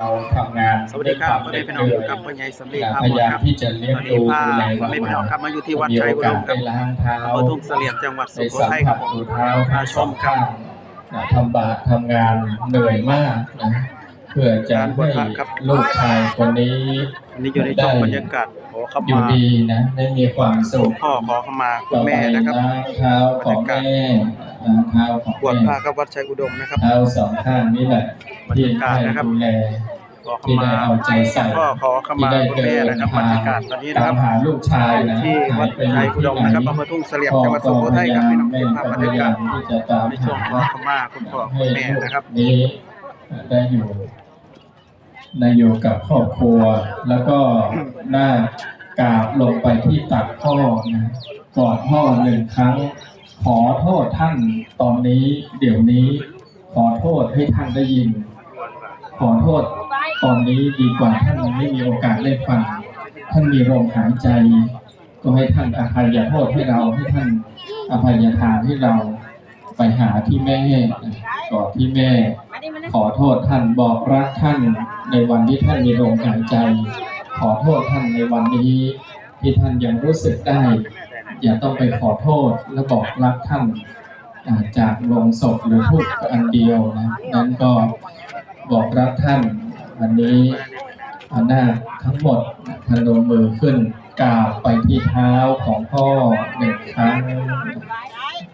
เราทำงานสวัสดีครับพ่อด้แม่วยพี่คน้วามองอยู่กับพ่อใหญ่สำลีนะพาพหมยาดยามครับที่จะเลี้ยงตอนนี้ดูพาดูแลพ่อแม่พี่น้องครับมาอยู่ที่วัดมีชัยโออุดกาสมคได้รับล้างเท้าอำเภอทุ่งเสลี่ยมจังหวัดสุได้โขสัมทัยคผัรัสบผมดูเท้ามาชมครับนะทำบาตรทำงานเหนื่อยมากนะ เพื่อจะให้ลูกชายคนนี้อันนี้อยู่ในช่วงบรรยากาศขอขอยู่มาดีนะได้มีความสุขพ่อขอขมาคุณแม่นะครับต่อไปล้างเท้าของแม่ล้างเท้าของบวชแม่พระกับวัดชัยอุดมนะครับเท้าสองข้างนี่แหละที่ให้ดูแลขอขที่มาได้เอาใจใส่พ่อขอขมาคุณแม่นะครับบรรยากาศตอนนี้นะคตารัมบหาลูกชายนะที่วัดชัยอุดมนะครับอำเภอทุ่งเสลี่ยมจังหวัดสุโขทัยครับพี่น้องแม่เก็บภาพก็บรพรยายายายากศมที่จะตามในช่วงขอหาขมาคุณพ่อคุให้ณแม่ลูกนะครับนี้ได้อยู่ ได้อยู่กับครอบครัว แล้วก็หน้ากราบลงไปที่ตักพ่อนะกอดพ่อหนึ่งครั้ง ขอโทษท่านตอนนี้เดี๋ยวนี้ ขอโทษให้ท่านได้ยิน ขอโทษตอนนี้ดีกว่าท่านไม่มีโอกาสได้ฟังท่านมีลมหายใจ ก็ให้ท่านอภัยโทษให้เราให้ท่านอภัยทานให้เราไปหาที่แม่ก่อนที่แม่ ขอโทษท่านบอกรักท่าน ในวันที่ท่านมีลมหายใจ ขอโทษท่านในวันนี้ที่ท่านยังรู้สึกได้ อย่าต้องไปขอโทษและบอกรักท่านาจากลงศพหรือพูดอันเดียวนะนั้นก็บอกรักท่านวันนี้อาหน้าทั้งหมดพนมมือขึ้นกราบไปที่เท้าของพ่อหนึ่งครั้ง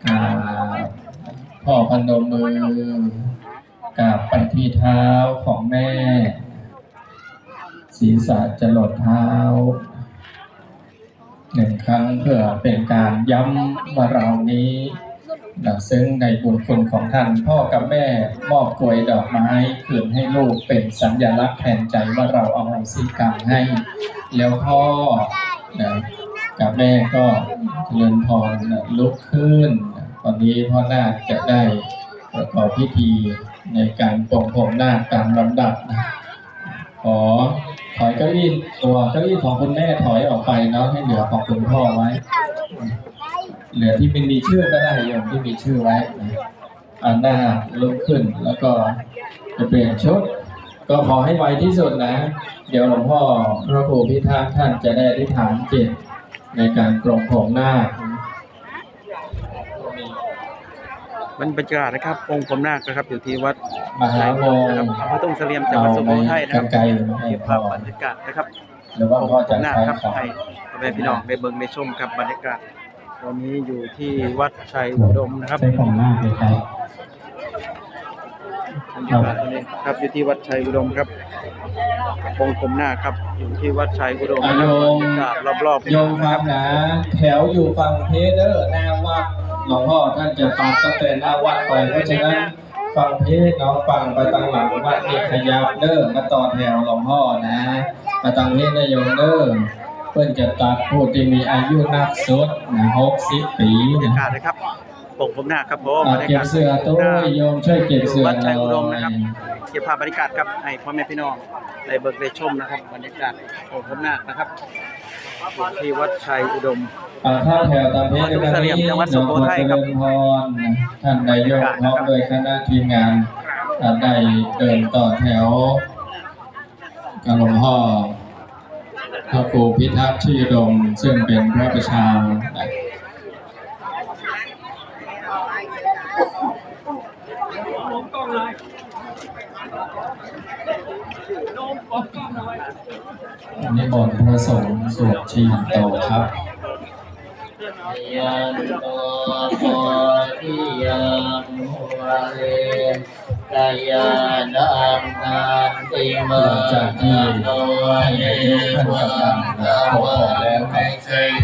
กราบพ่อพนมมือ กราบไปที่เท้าของแม่ ศีรษะจะหลดเท้าหนึ่งครั้งเพื่อเป็นการย้ำว่าเรานี้นะซึ่งในบุญคุณของท่านพ่อกับแม่มอบกลวยดอกไม้คืนให้ลูกเป็นสัญลักษณ์แทนใจว่าเราเอาโหสิกรรมให้ แล้วพ่อนะกับแม่ก็เจริญพรลุกขึ้น ตอนนี้พ่อหน้าจะได้ ประกอบพิธีในการปลงผมนาตามลำดับนะขอถอยเก้าอี้ตัวเก้าอี้ของคุณแม่ถอยออกไปเนาะให้เหลือของคุณพ่อไว้ เหลือที่เป็นมีชื่อก็ได้โยมที่มีชื่อไว้อันหน้าลุกขึ้นแล้วก็จะเปลี่ยนชุด ก็ขอให้ไวที่สุดนะ เดี๋ยวหลวงพ่อพระครูพิทักษ์ท่านจะได้อธิษฐานจิตในการปรงผมหน้าค บรรยากาศนะครับองค์ผมนาคนะครับอยู่ที่วัดมหาโมงนะครับอำเภอทุ่งเสลี่ยมจังหวัดสุโขทัยนะคกัรับนไกลมาให้เก็บพ่อภาพบรรยากาศนะครับหรือว่าองค์พ่อผจะมนาคใช้ครับของให้พ่อแม่พี่น้องได้เบิ่งได้ชมกับบรรยากาศตอนนี้อยู่ที่วัดชัยอุดมนะครับใช้ของหน้าคเลยครับบรรยากาศตอนนี้ครับอยู่ที่วัดชัยอุดมครับองค์ผมนาคครับอยู่ที่วัดชัยอุดมอะนะโยครับบรรมยากาศรอบๆโยมฟังนะแถวอยู่ฝั่งเพเดอร์หน้าวัด หลวงพ่อท่านจะตัดตั้งแต่หน้าวัดไปเพราะฉะนั้นฝั่งเพเนาะฝั่งไปทางหลังวัดนี่ขยับเด้อมาต่อแถวหลวงพ่อนะมาทางเพนะโยมเด้อเพื่อนจะตัดผู้ที่มีอายุนักสุดนะหกสิบปีบรรยานะกาศนะครับองค์ผมนาคครับผมอะบรรยาเก็บกาศเสื้อตัวโยมช่วยเก็บเสื้อวัดหชัน่ยอุดมอนะครับยเก็บภาพบรรยากาศครับให้พ่อแม่พี่น้องได้เบิกได้ชมนะครับบรรยากาศองค์ผมนาคนะครับ อยู่ที่วัดชัยอุดมอ่าเข้าแถวตามเพศในวันนี้จังหวัดสุโขทัยครับหลวงพ่อเจริญพรท่านนายกพร้อมโดยคณะทีมงานอ่าได้เดินต่อแถวกับหลวงพ่อพระครูพิทักษ์ชื่อดม ซึ่งเป็นพระประชา นะนิมนต์พระสงฆ์สวดชีโตครับยันโตโพธิยังหัวเรกายานังนันติมาจากที่โนเยท่านวักำลังงปกครองแล้วครับ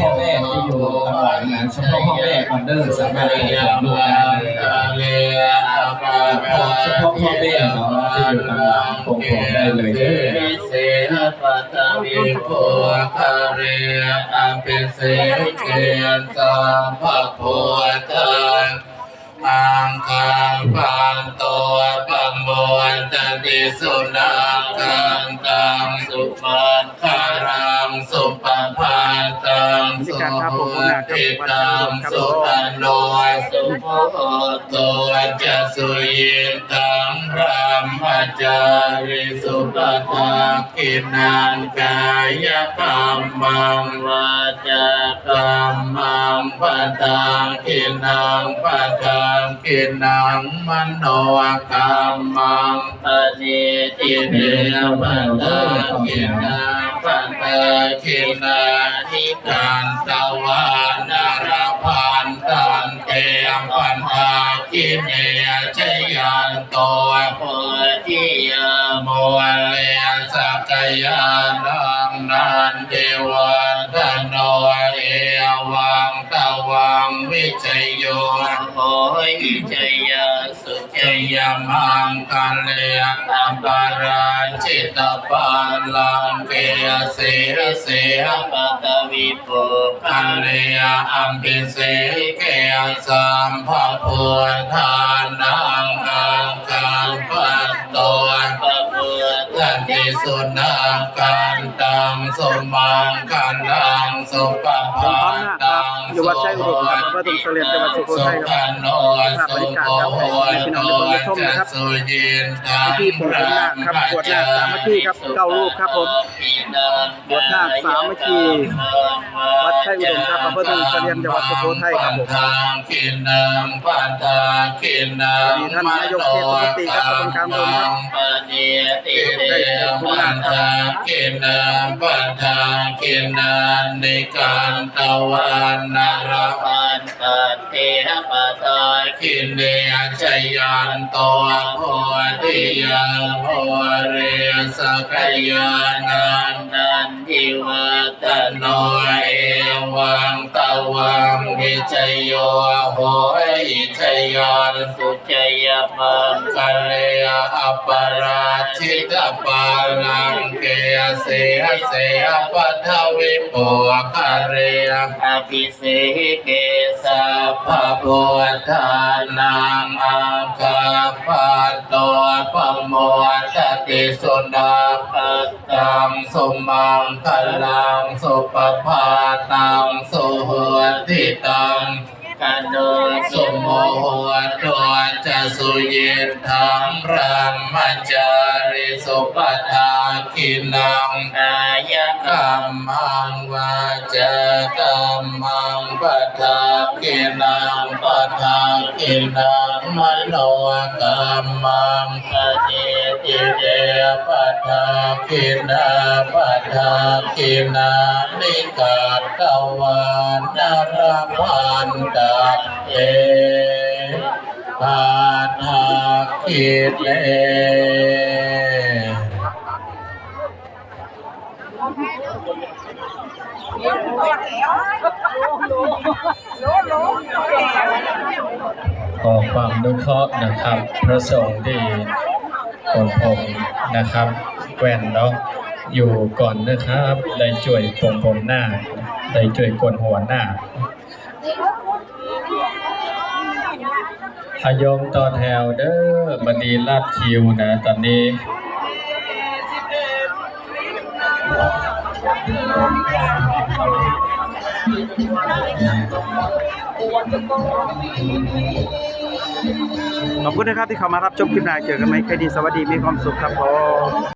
พ่อแม่ที่อยู่ทางหลังนั้นเฉพาะพ่อแม่คอนเดอร์สามารถปกครองลูกได้ เลยเลียอาปาเฉพาะพ่อแม่เนาะที่อยู่ทางหลังปกครองได้เลยเด้อเสหปัตวิโภคาเรอัมปิเสเกยสัมภโพธังอังคังปันตัวปัมบวนตติสุนังคันตังสุปันคัารังสุปปาตังสุการครับผมผมอยากจะติวัดตังครับสุผมตันโนสุโภโตจะสุยิตัง พระมจาริสุปตากินังกายกรรมังวาจากรรมังปตากินังปตากินังมโนกรรมังปณิทิเนปตากินังปตากินาทิกันตวานาราพันตันเตมป โมเลียสักยานังนันเทวันทโนเอวังตะวังวิจัยโยโหวิจัยสุจัยมังกัลยาอัปปาราจิตตปาลังเกยเสเสปะตวิปุกันเลียอัมพิเสเกยสัมภพุทธานังอัง สุนังกันตังสมังกันลังสุปปผมปามหน้าคตังอยู่วัดชัยอุดมครับพระตุงเสลียมจังหวัดสุโขทัยครับโนสุโขโตจะสุยินตังที่ผมเป็นนาครับบวชนาสามัคคีครับเก้ารูปครับผมบวชนาสามัคคีวัดชัยอุดมครับอำเภอตุงเสลียมจังหวัดสุโขทัยครับผมทางกินนังปันทากินนังท่านนายกเทศมนตรีครับประจำการผมครับปณิติเตปันทากินนังปันทากินนังนิการตะวันนาราปันตัตเตปตากินเนยชยันโตโพธิยังโพเรสกยานันนันทิวัตโนเอวังตะวังวิจยโยโหยชยันสุจยมังกัลยาอัปปราชิตปาลังเกเสเสปัทวิปุคเรอภิเสเกสัพพะพุทานังอังคาปัตตปโมทติสุนาปตังสุมังคลังสุปภาตังสุหัวทิตัง กันโดสุโมโหตัวจะสุยินทังพระมจาริสุปทาคินังกายกรรมังวาจากรรมังปทาคินังปทาคินังมโนกรรมังปฏิทิเดปทาคินาปทาคินานิกาตวานนาราพันตเอปาทาคิเลขอความนุเคราะห์นะครับ พระสงฆ์ที่ของผมนะครับแกวนเนาะอยู่ก่อนนะครับ ได้ช่วยผมผมหน้า ได้ช่วยกวนหัวหน้า อายมต่อแถวเด้อบันดีลาดคิวนะตอนนี้ขอบคุณนะครับที่เข้ามารับชมคลิปหน้าเจอกันไหมใครดีสวัสดีมีความสุขครับผม